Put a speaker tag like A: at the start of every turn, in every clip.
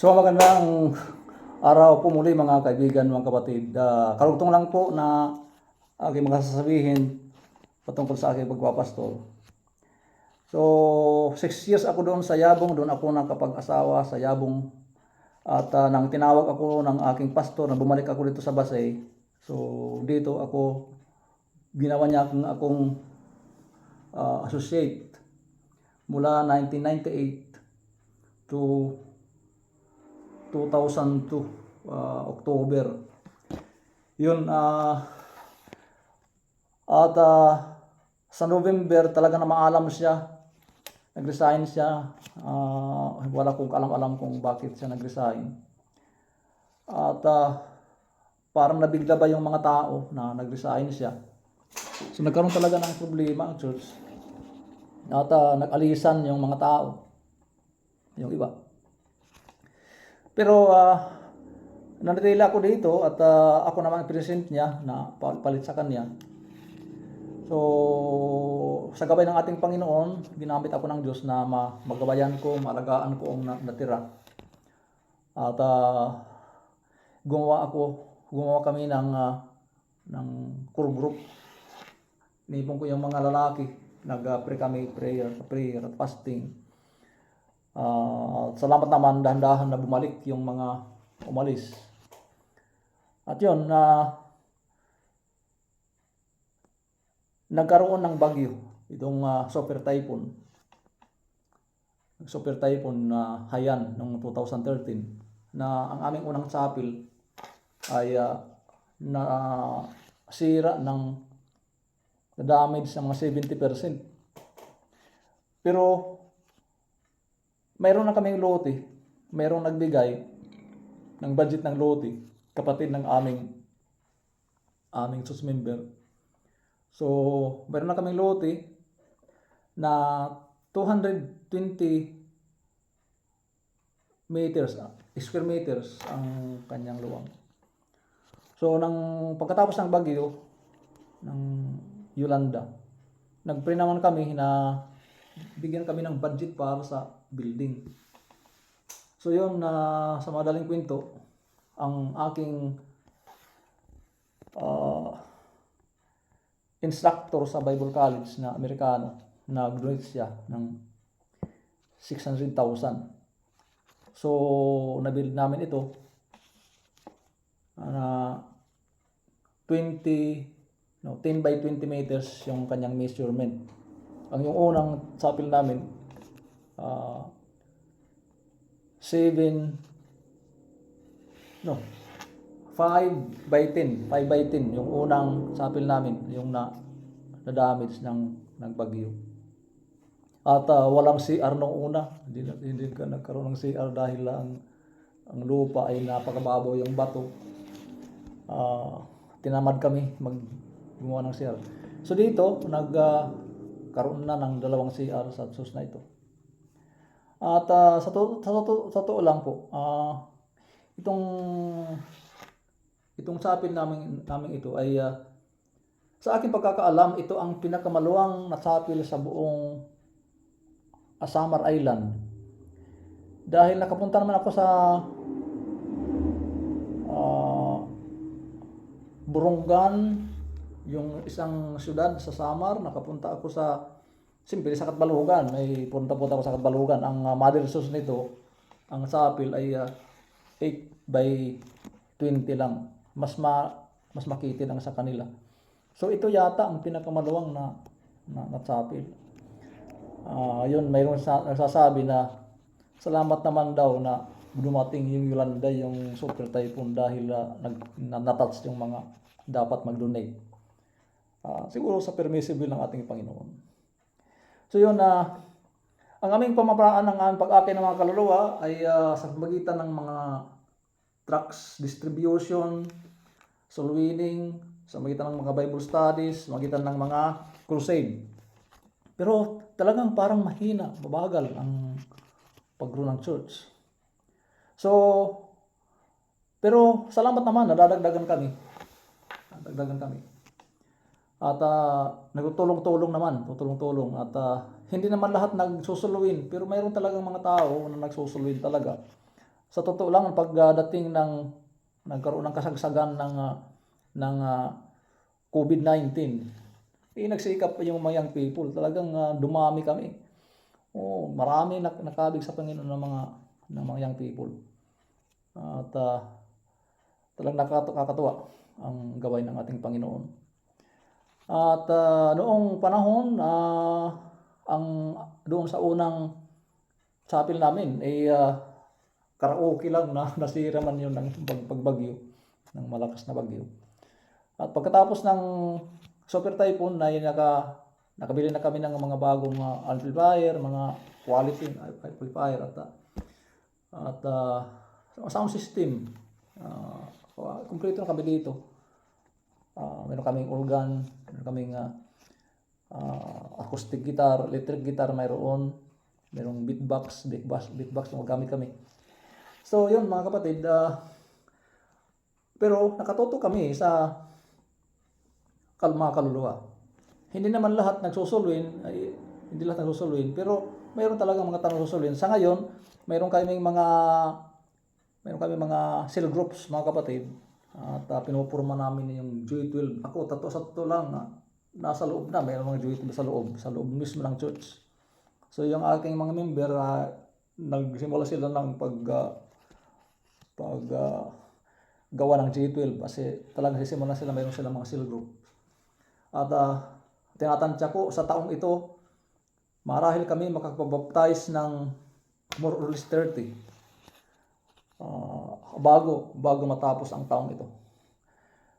A: So magandang araw po muli mga kaibigan, mga kapatid. Uh, karugtong lang po na aking mga sasabihin patungkol sa aking pagpapastol. So, six years ako doon sa Yabong, doon ako nakapag-asawa sa Yabong. At uh, nang tinawag ako ng aking pastor na bumalik ako dito sa Basay. So, dito ako, ginawa niya akong, akong uh, associate mula 1998 to 2002 uh, October. Yun uh, at uh, sa November talaga na maalam siya. Nag-resign siya. Uh, wala kong alam-alam kung bakit siya nag-resign. At uh, parang nabigla ba yung mga tao na nag-resign siya. So nagkaroon talaga ng problema ang church. At uh, nag-alisan yung mga tao. Yung iba. Pero uh, nanatila ako dito at uh, ako naman present niya na pal- palit sa kanya. So, sa gabay ng ating Panginoon, ginamit ako ng Diyos na ma- magabayan ko, malagaan ko ang na- natira. At uh, gumawa ako, gumawa kami ng, uh, ng core group. Inipon ko yung mga lalaki, nag-pray kami, prayer, prayer fasting. Ah, salamat naman dahan-dahan na bumalik yung mga umalis. At yun, na nagkaroon ng bagyo, itong ah, super typhoon. Super typhoon na Haiyan noong 2013 na ang aming unang chapel ay ah, na sira ng na damage ng mga 70%. Pero mayroon na kaming lote, mayroong nagbigay ng budget ng lote, kapatid ng aming aming church member. So, mayroon na kaming lote na 220 meters, ah, square meters ang kanyang luwang. So, nang pagkatapos ng bagyo, ng Yolanda, nagpray naman kami na bigyan kami ng budget para sa building. So yun na sa madaling kwento, ang aking ah, instructor sa Bible College na Amerikano, nag-donate siya ng 600,000. So, nabuild namin ito na 20, no, 10 by 20 meters yung kanyang measurement. Ang yung unang chapel namin, ah 7, no, 5 by 10, 5 by 10, yung unang chapel namin, yung na, na damage ng, ng bagyo. At ah, walang CR nung una, hindi, hindi ka nagkaroon ng CR dahil ang, ang lupa ay napakababaw yung bato. Ah, tinamad kami mag gumawa ng CR. So dito, nag ah, karoon na ng dalawang CR sa sus na ito. At ah, sa to, sa to, sa totoo lang po, ah, itong itong chapel namin namin ito ay ah, sa aking pagkakaalam, ito ang pinakamaluwang na chapel sa buong Asamar Island. Dahil nakapunta naman ako sa ah, Burungan, yung isang syudad sa Samar, nakapunta ako sa Siyempre, sa Katbalugan, may punta-punta ako sa Katbalugan. Ang uh, mother source nito, ang sapil ay ah, 8 by 20 lang. Mas ma mas makiti lang sa kanila. So ito yata ang pinakamaluwang na na, na sapil. Ah, yun, mayroon sa, nagsasabi na salamat naman daw na dumating yung Yolanda, yung super typhoon dahil ah, nag, na, natouch yung mga dapat mag-donate. Ah, siguro sa permissible ng ating Panginoon. So yun na ang aming pamamaraan ng aming pag-akin ng mga kaluluwa ay ah, sa magitan ng mga trucks distribution, soul winning, sa magitan ng mga Bible studies, magitan ng mga crusade. Pero talagang parang mahina, mabagal ang pag-grow ng church. So, pero salamat naman, nadadagdagan kami. Nadagdagan kami. At ah, nagtutulong-tulong naman, tutulong-tulong. At ah, hindi naman lahat nagsusuluin, pero mayroon talagang mga tao na nagsusuluin talaga. sa totoo lang pagdating ng nagkaroon ng kasagsagan ng ah, ng ah, COVID-19 eh nagsikap yung mga young people talagang ah, dumami kami oh marami nak nakabig sa Panginoon ng mga ng mga young people at ah, talagang nakakatu- nakakatuwa ang gawain ng ating Panginoon at ah, noong panahon ah, ang doon sa unang chapel namin ay ah, karaoke lang na nasira man yun ng pag- pagbagyo ng malakas na bagyo. At pagkatapos ng super typhoon ay naka nakabili na kami ng mga bagong uh, amplifier, mga quality amplifier at at ah, sound system. Uh, kumpleto na kami dito. Ah, meron kaming organ, meron kaming ah, ah, acoustic guitar, electric guitar mayroon, merong beatbox, beatbox, beatbox na magamit kami. So, yun mga kapatid, ah, pero nakatuto kami sa kal mga kaluluwa. Hindi naman lahat nagsusulwin, ay, hindi lahat nagsusulwin, pero mayroon talaga mga tanong susulwin. Sa ngayon, mayroon kaming mga mayroon kami mga cell groups, mga kapatid. At uh, pinupurma namin yung J12. Ako, tato sa totoo lang, na, nasa loob na, mayroon mga J12 sa loob, sa loob mismo ng church. So yung aking mga member, ah, nagsimula sila ng pag ah, pag ah, gawa ng J12 kasi talagang sisimula sila mayroon sila mga cell group. At uh, tinatansya ko sa taong ito, marahil kami makakapabaptize ng more or less 30 ah, bago bago matapos ang taong ito.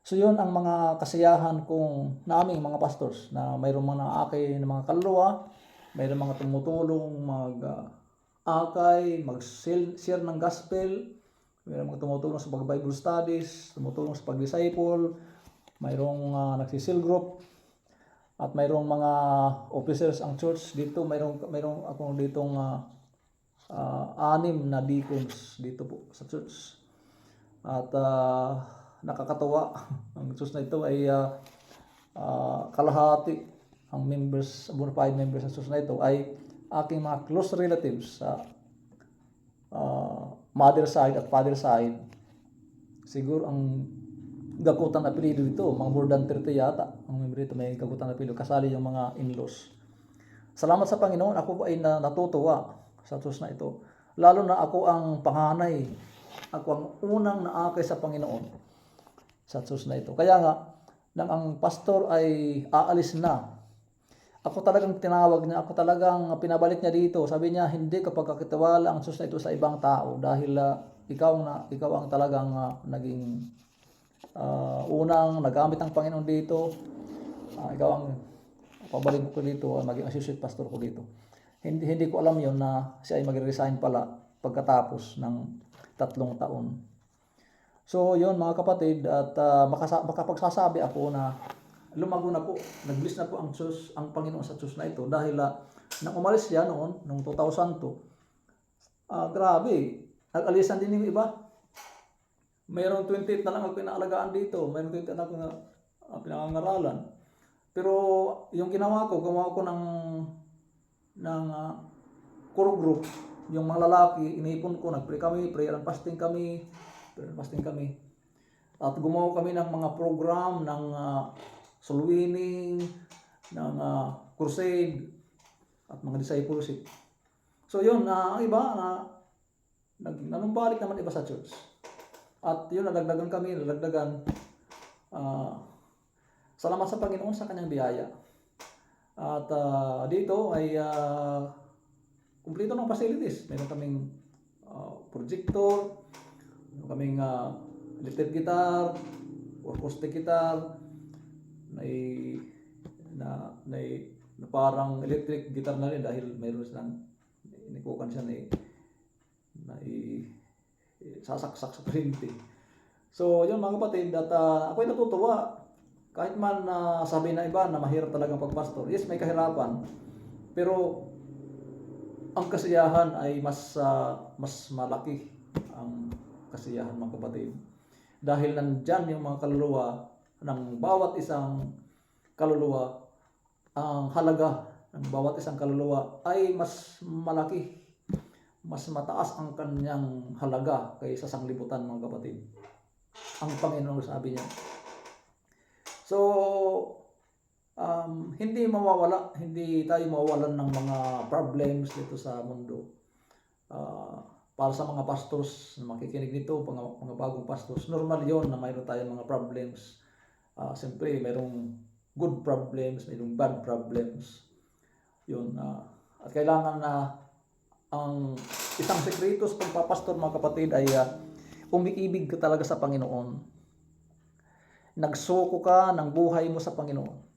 A: So yun ang mga kasiyahan kong naming mga pastors na mayroong mga naakay ng mga kaluluwa, mayroong mga tumutulong mag ah, akay, mag-share ng gospel, mayroong mga tumutulong sa pag-Bible studies, tumutulong sa pag-disciple, mayroong uh, nagsisil group, at mayroong mga officers ang church dito, mayroong mayroong ako ditong ah, ah, anim na deacons dito po sa church. At ah, nakakatawa ang church na ito ay ah, ah, kalahati ang members, bona fide members sa church na ito ay aking mga close relatives sa ah, mother side at father side. Siguro ang gakutan apelido dito, mga more than 30 yata. Ang member dito may gakutan apelido, kasali yung mga in-laws. Salamat sa Panginoon, ako po ay na, natutuwa sa Diyos na ito. Lalo na ako ang panganay. Ako ang unang naakay sa Panginoon sa Diyos na ito. Kaya nga, nang ang pastor ay aalis na, ako talagang tinawag niya, ako talagang pinabalik niya dito. Sabi niya, hindi kapag kakitiwala ang Diyos na ito sa ibang tao dahil ah, ikaw na ikaw ang talagang ah, naging ah, unang nagamit ng Panginoon dito. Ah, ikaw ang pabalik ko dito, ah, maging associate pastor ko dito. Hindi hindi ko alam yon na siya ay magre-resign pala pagkatapos ng tatlong taon. So, yun mga kapatid, at ah, makasa- makapagsasabi ako na lumago na po, nag-bless na po ang Diyos, ang Panginoon sa Diyos na ito dahil ah, nang umalis siya noon, noong 2002, ah, grabe, nag-alisan din yung iba. Mayroong 28 na lang ang pinaalagaan dito, mayroong 28 na lang ang pinangangaralan. Pero yung ginawa ko, gumawa ko ng ng uh, core group, yung mga lalaki, inipon ko, nag-pray kami, prayer and fasting kami, prayer and fasting kami. At gumawa kami ng mga program ng uh, soul winning, ng uh, crusade, at mga discipleship. So yun, na ang iba na nag nanumbalik naman iba sa church. At yun, nadagdagan kami, nadagdagan. ah salamat sa Panginoon sa kanyang biyaya. At ah, dito ay ah, kumpleto ng facilities. Meron kaming ah, projector, meron kaming uh, electric guitar, acoustic guitar, may na, na, na parang electric guitar na rin dahil mayroon silang inikukan siya na, na i, sasaksak sa printing. So, yun mga kapatid, at uh, ako'y natutuwa kahit man na sabi na iba na mahirap talagang pagpastor. Yes, may kahirapan. Pero ang kasiyahan ay mas ah, mas malaki ang kasiyahan mga kapatid. Dahil nandyan yung mga kaluluwa ng bawat isang kaluluwa, ang halaga ng bawat isang kaluluwa ay mas malaki. mas mataas ang kanyang halaga kaysa sanglibutan mga kapatid. Ang Panginoon sabi niya. So, um, hindi mawawala, hindi tayo mawawalan ng mga problems dito sa mundo. Ah, para sa mga pastors na makikinig nito, mga, mga bagong pastors, normal yon na mayroon tayong mga problems. Ah, Siyempre, mayroong good problems, mayroong bad problems. Yun. ah, at kailangan na ang isang sekreto sa pagpapastor mga kapatid ay ah, umiibig ka talaga sa Panginoon. Nagsuko ka ng buhay mo sa Panginoon.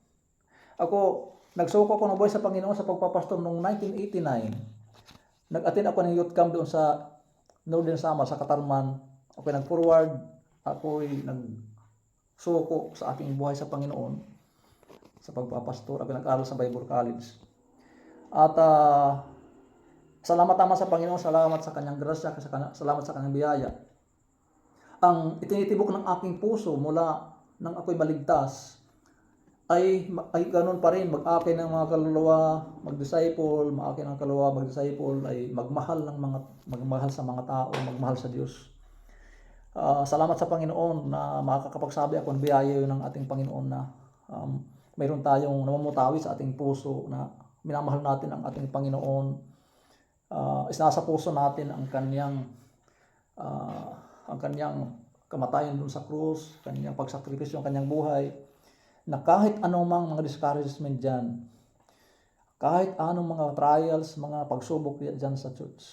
A: Ako, nagsuko ako ng buhay sa Panginoon sa pagpapastor noong 1989. Nag-attend ako ng youth camp doon sa Northern Samar, sa Katarman. Ako nag-forward, ako ay nagsuko sa aking buhay sa Panginoon sa pagpapastor. Ako nag-aral sa Bible College. At ah, salamat naman sa Panginoon, salamat sa kanyang grasya, salamat sa kanyang biyaya. Ang itinitibok ng aking puso mula nang ako'y maligtas ay ay ganun pa rin mag-akin ng mga kaluluwa, mag-disciple, maakin ng kaluluwa, mag-disciple ay magmahal ng mga magmahal sa mga tao, magmahal sa Diyos. Ah, salamat sa Panginoon na makakapagsabi ako ng biyaya ng ating Panginoon na um, mayroon tayong namumutawi sa ating puso na minamahal natin ang ating Panginoon. Ah, isinasa puso natin ang kanyang ah, ang kanyang kamatayan dun sa krus, kanyang pagsakripisyo, ang kanyang buhay, na kahit anumang mga discouragement dyan, kahit anong mga trials, mga pagsubok dyan sa church,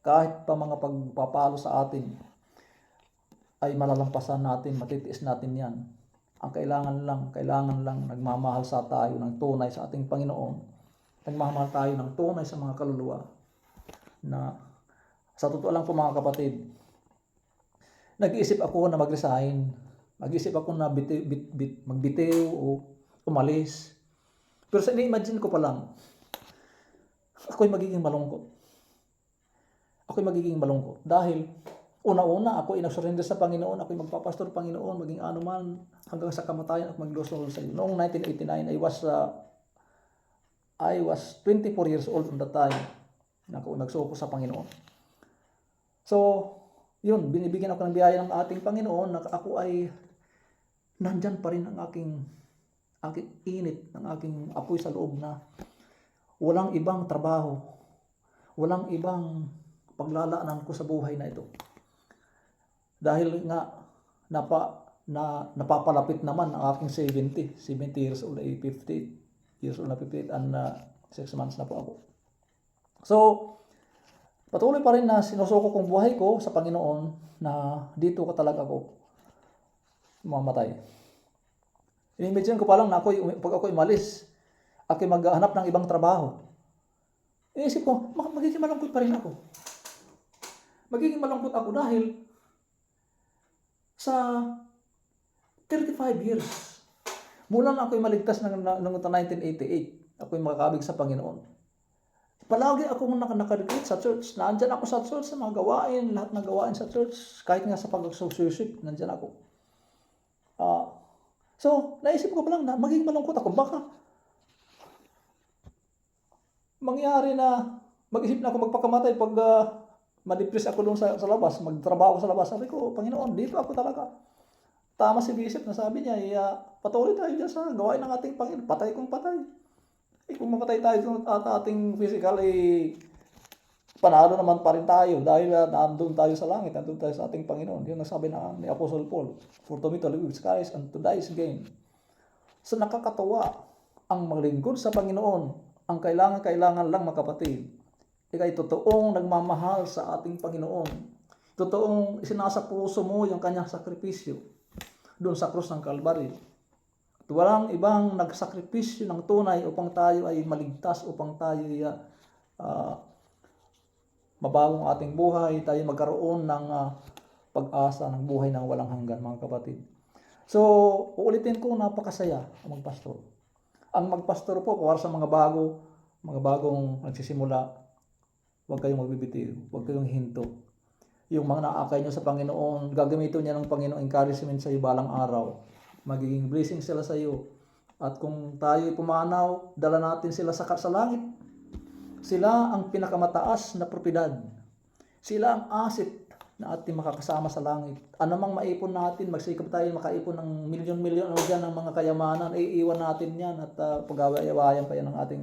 A: kahit pa mga pagpapalo sa atin, ay malalampasan natin, matitiis natin yan. Ang kailangan lang, kailangan lang nagmamahal sa tayo ng tunay sa ating Panginoon. Nagmamahal tayo ng tunay sa mga kaluluwa na sa totoo lang po mga kapatid, nag-iisip ako na mag-resign. Nag-iisip ako na biti, bit, bit, magbitiw o umalis. Pero sa imagine ko pa lang, ako'y magiging malungkot. Ako'y magiging malungkot. Dahil, una-una, ako ay nagsurrender sa Panginoon, ako'y magpapastor Panginoon, maging ano man, hanggang sa kamatayan, ako maglosolol sa iyo. Noong 1989, I was, uh, I was 24 years old on that time. na Ako nagsuko sa Panginoon. So, yun, binibigyan ako ng biyaya ng ating Panginoon na ako ay nandyan pa rin ang aking aking init, ng aking apoy sa loob na walang ibang trabaho, walang ibang paglalaanan ko sa buhay na ito. Dahil nga napa na napapalapit naman ang aking 70, 70 years old ay 50 years old na 58 and 6 months na po ako. So, Patuloy pa rin na sinusuko kong buhay ko sa Panginoon na dito ka talaga ako mamatay. Inimagine ko pa lang na ako, pag ako umalis, ako maghanap ng ibang trabaho. Iisip ko, mag- magiging malungkot pa rin ako. Magiging malungkot ako dahil sa 35 years, mula na ako'y maligtas ng, ng, ng 1988, ako'y makakabig sa Panginoon. Palagi akong naka nakarecruit sa church. Nandyan ako sa church sa mga gawain, lahat ng gawain sa church. Kahit nga sa pag-association, nandyan ako. Ah, so, naisip ko pa lang na magiging malungkot ako. Baka mangyari na mag-isip na ako magpakamatay pag uh, ma-depress ako doon sa, sa labas, magtrabaho sa labas. Sabi ko, Panginoon, dito ako talaga. Tama si Bishop na sabi niya, ah, patuloy tayo dyan sa gawain ng ating Panginoon. Patay kong patay. Eh, kung mamatay tayo at ating physical, eh, panalo naman pa rin tayo dahil uh, nandun tayo sa langit, nandun tayo sa ating Panginoon. Yun ang sabi na ni Apostle Paul, For to me to live with Christ and to die is gain. So nakakatawa ang maglingkod sa Panginoon. Ang kailangan-kailangan lang makapatid. Ikay totoong nagmamahal sa ating Panginoon. Totoong isinasa puso mo yung kanyang sakripisyo doon sa krus ng Calvary. At walang ibang nagsakripisyo ng tunay upang tayo ay maligtas, upang tayo ay uh, mabagong ating buhay, tayo magkaroon ng uh, pag-asa ng buhay ng walang hanggan, mga kapatid. So, uulitin ko, napakasaya ang magpastor. Ang magpastor po, kuwara sa mga bago, mga bagong nagsisimula, huwag kayong magbibitiw, huwag kayong hinto. Yung mga naakay nyo sa Panginoon, gagamitin niya ng Panginoon encouragement sa iyo balang araw. Magiging blessing sila sa iyo. At kung tayo pumanaw, dala natin sila sa, sa langit. Sila ang pinakamataas na propiedad. Sila ang asset na ating makakasama sa langit. Anumang maipon natin, magsikap tayo makaipon ng milyon-milyon o dyan ng mga kayamanan, iiwan natin yan at uh, pag-awayan pa yan ng ating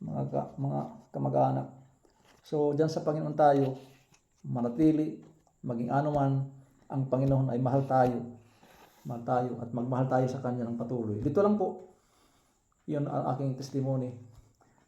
A: mga, ka- mga kamag-anak. So, dyan sa Panginoon tayo, manatili, maging ano man, ang Panginoon ay mahal tayo. Mahal tayo at magmahal tayo sa Kanya ng patuloy. Dito lang po, yun ang aking testimony.